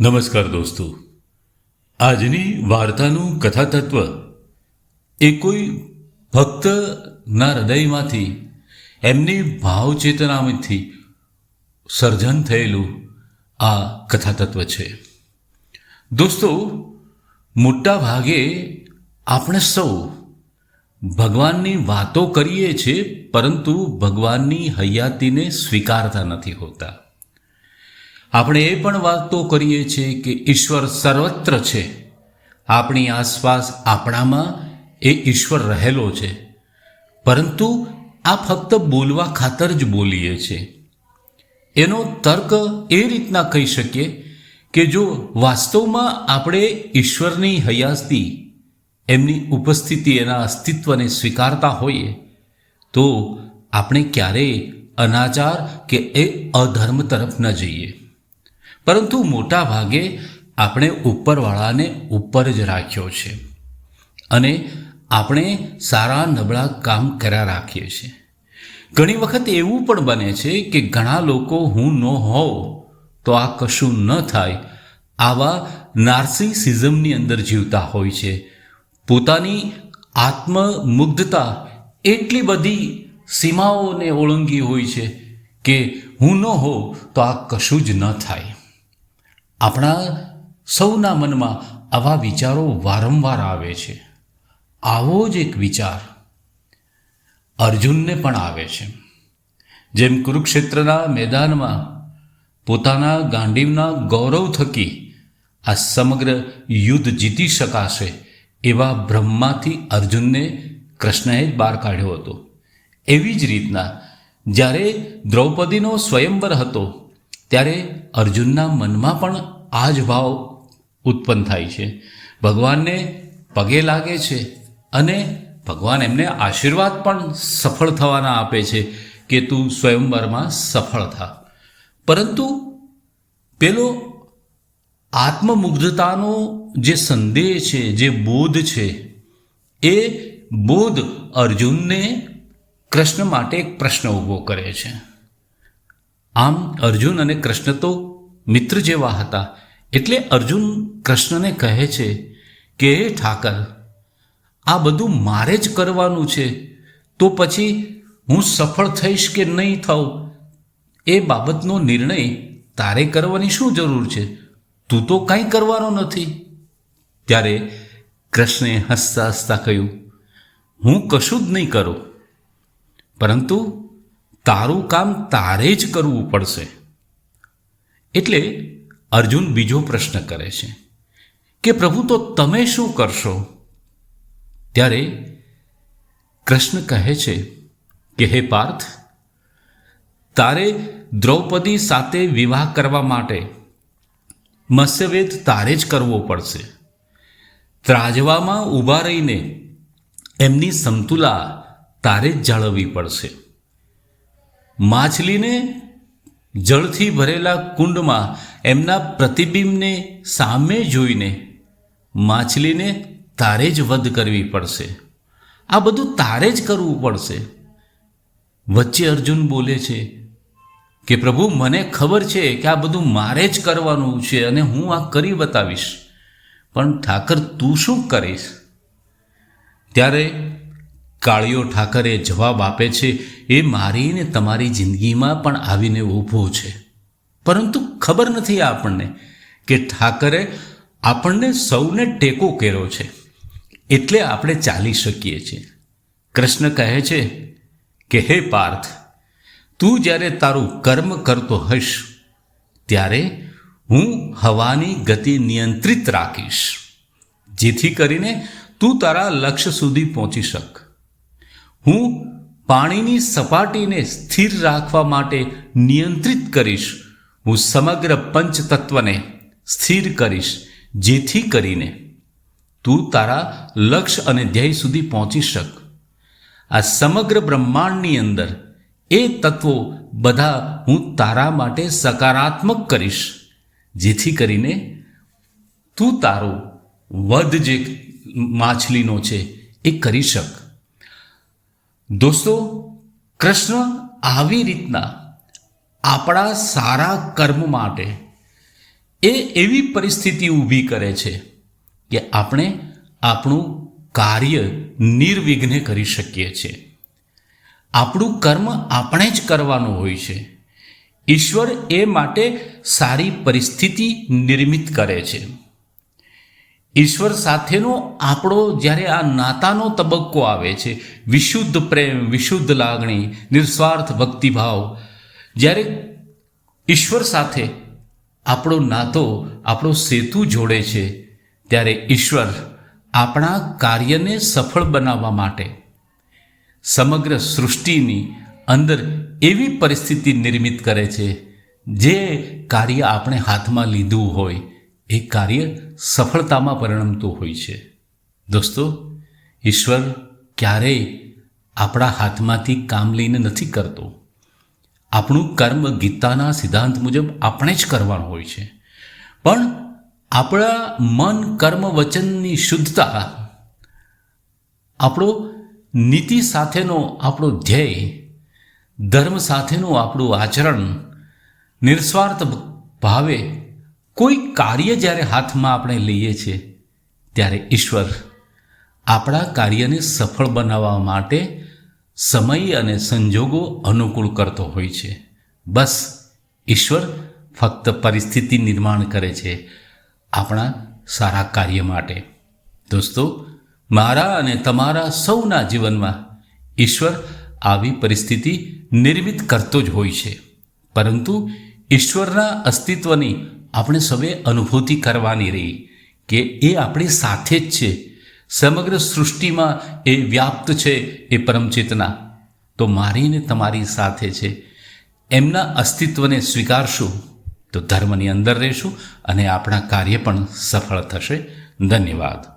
નમસ્કાર દોસ્તો. આજની વાર્તાનું કથાતત્વ, એ કોઈ ભક્તના હૃદયમાંથી, એમની ભાવચેતનામાંથી સર્જન થયેલું આ કથાતત્વ છે. દોસ્તો, મોટા ભાગે આપણે સૌ ભગવાનની વાતો કરીએ છીએ, પરંતુ ભગવાનની હયાતીને સ્વીકારતા નથી હોતા. આપણે એ પણ વાતો કરીએ છીએ કે ઈશ્વર સર્વત્ર છે. આપણી આસપાસ આપણામાં એ ઈશ્વર રહેલો છે. પરંતુ આ ફક્ત બોલવા ખાતર જ બોલીએ છીએ. એનો તર્ક એ રીતના કહી શકીએ કે જો વાસ્તવમાં આપણે ઈશ્વરની હયાસ્તી એમની ઉપસ્થિતિ એના અસ્તિત્વને સ્વીકારતા હોઈએ, તો આપણે ક્યારેય અનાચાર કે એ અધર્મ તરફ ન જઈએ. પરંતુ મોટા ભાગે આપણે ઉપરવાળાને ઉપર જ રાખ્યો છે. અને આપણે સારા નબળા કામ કર્યા રાખીએ છીએ. ઘણી વખત એવું પણ બને છે કે ઘણા લોકો હું ન હોઉં તો આ કશું ન થાય. આવા નાર્સિસિઝમની અંદર જીવતા હોય છે. પોતાની આત્મમુગ્ધતા એટલી બધી સીમાઓને ઓળંગી હોય છે કે હું ન હોઉં તો આ કશું જ ન થાય. આપણા સૌના મનમાં આવા વિચારો વારંવાર આવે છે. આવો જ એક વિચાર અર્જુનને પણ આવે છે. જેમ કુરુક્ષેત્રના મેદાનમાં પોતાના ગાંડીવના ગૌરવ થકી આ સમગ્ર યુદ્ધ જીતી શકાશે એવા બ્રહ્માથી અર્જુનને કૃષ્ણએ જ બહાર કાઢ્યો હતો. એવી જ રીતના જ્યારે દ્રૌપદીનો સ્વયંવર હતો ત્યારે અર્જુનના મનમાં પણ આ જ ભાવ ઉત્પન્ન થાય છે. ભગવાનને પગે લાગે છે અને ભગવાન એમને આશીર્વાદ પણ સફળ થવાના આપે છે કે તું સ્વયંવરમાં સફળ થા. પરંતુ પેલો આત્મમુગ્ધતાનો જે સંદેહ છે, જે બોધ છે, એ બોધ અર્જુનને કૃષ્ણ માટે એક પ્રશ્ન ઊભો કરે છે. આમ અર્જુન અને કૃષ્ણ તો મિત્ર જેવા હતા. એટલે અર્જુન કૃષ્ણને કહે છે કે, હે ઠાકર, આ બધું મારે જ કરવાનું છે. તો પછી હું સફળ થઈશ કે નહીં થઉં? એ બાબતનો નિર્ણય તારે કરવાની શું જરૂર છે? તું તો કાંઈ કરવાનો નથી. ત્યારે કૃષ્ણે હસતા હસતા કહ્યું, હું કશું જ નહીં કરું. પરંતુ તારું કામ તારે જ કરવું પડશે. એટલે અર્જુન બીજો પ્રશ્ન કરે છે કે પ્રભુ, તો તમે શું કરશો? ત્યારે કૃષ્ણ કહે છે કે, હે પાર્થ, તારે દ્રૌપદી સાથે વિવાહ કરવા માટે મત્સ્યવેદ તારે જ કરવો પડશે. ત્રાજવામાં ઊભા રહીને એમની સમતુલા તારે જ જાળવવી પડશે. માછલીને જળથી ભરેલા કુંડમાં એમના પ્રતિબિંબને સામે જોઈને માછલીને તારે જ વધ કરવી પડશે. આ બધું તારે જ કરવું પડશે. વચ્ચે અર્જુન બોલે છે કે, પ્રભુ, મને ખબર છે કે આ બધું મારે જ કરવાનું છે અને હું આ કરી બતાવીશ. પણ ઠાકર, તું શું કરીશ? ત્યારે કાળિયો ઠાકરે જવાબ આપે છે, એ મારી ને તમારી જિંદગીમાં પણ આવીને ઊભો છે. પરંતુ ખબર નથી આપણને કે ઠાકરે આપણને સૌને ટેકો કર્યો છે, એટલે આપણે ચાલી શકીએ છીએ. કૃષ્ણ કહે છે કે, હે પાર્થ, તું જ્યારે તારું કર્મ કરતો હશ ત્યારે હું હવાની ગતિ નિયંત્રિત રાખીશ, જેથી કરીને તું તારા લક્ષ્ય સુધી પહોંચી શક. હું પાણીની સપાટીને સ્થિર રાખવા માટે નિયંત્રિત કરીશ. હું સમગ્ર પંચતત્વને સ્થિર કરીશ, જેથી કરીને તું તારા લક્ષ્ય અને ધ્યેય સુધી પહોંચી શક. આ સમગ્ર બ્રહ્માંડની અંદર એ તત્વો બધા હું તારા માટે સકારાત્મક કરીશ, જેથી કરીને તું તારો વધ જે માછલીનો છે એ કરી શક. દોસ્તો, કૃષ્ણ આવી રીતના આપણા સારા કર્મ માટે એ એવી પરિસ્થિતિ ઊભી કરે છે કે આપણે આપણું કાર્ય નિર્વિઘ્ને કરી શકીએ છીએ. આપણું કર્મ આપણે જ કરવાનું હોય છે. ઈશ્વર એ માટે સારી પરિસ્થિતિ નિર્મિત કરે છે. ઈશ્વર સાથેનો આપણો જ્યારે આ નાતાનો તબક્કો આવે છે, વિશુદ્ધ પ્રેમ, વિશુદ્ધ લાગણી, નિસ્વાર્થ ભક્તિભાવ, જ્યારે ઈશ્વર સાથે આપણો નાતો, આપણો સેતુ જોડે છે, ત્યારે ઈશ્વર આપણા કાર્યને સફળ બનાવવા માટે સમગ્ર સૃષ્ટિની અંદર એવી પરિસ્થિતિ નિર્મિત કરે છે, જે કાર્ય આપણે હાથમાં લીધું હોય. એ કાર્ય સફળતામાં પરિણમતું હોય છે. દોસ્તો, ઈશ્વર ક્યારેય આપણા હાથમાંથી કામ લઈને નથી કરતો. આપણું કર્મ ગીતાના સિદ્ધાંત મુજબ આપણે જ કરવાનું હોય છે. પણ આપણા મન કર્મ વચનની શુદ્ધતા, આપણો નીતિ સાથેનો આપણો ધ્યેય, ધર્મ સાથેનું આપણું આચરણ નિસ્વાર્થ ભાવે કોઈ કાર્ય જ્યારે હાથમાં આપણે લઈએ છીએ, ત્યારે ઈશ્વર આપણા કાર્યને સફળ બનાવવા માટે સમય અને સંજોગો અનુકૂળ કરતો હોય છે. બસ ઈશ્વર ફક્ત પરિસ્થિતિ નિર્માણ કરે છે આપણા સારા કાર્ય માટે. દોસ્તો, મારા અને તમારા સૌના જીવનમાં ઈશ્વર આવી પરિસ્થિતિ નિર્મિત કરતો જ હોય છે. પરંતુ ઈશ્વરના અસ્તિત્વની આપણે સૌએ અનુભૂતિ કરવાની રહી કે એ આપણી સાથે જ છે. સમગ્ર સૃષ્ટિમાં એ વ્યાપ્ત છે એ પરમચેતના. તો મારીને તમારી સાથે છે. એમના અસ્તિત્વને સ્વીકારશું તો ધર્મની અંદર રહેશું અને આપણા કાર્ય પણ સફળ થશે. ધન્યવાદ.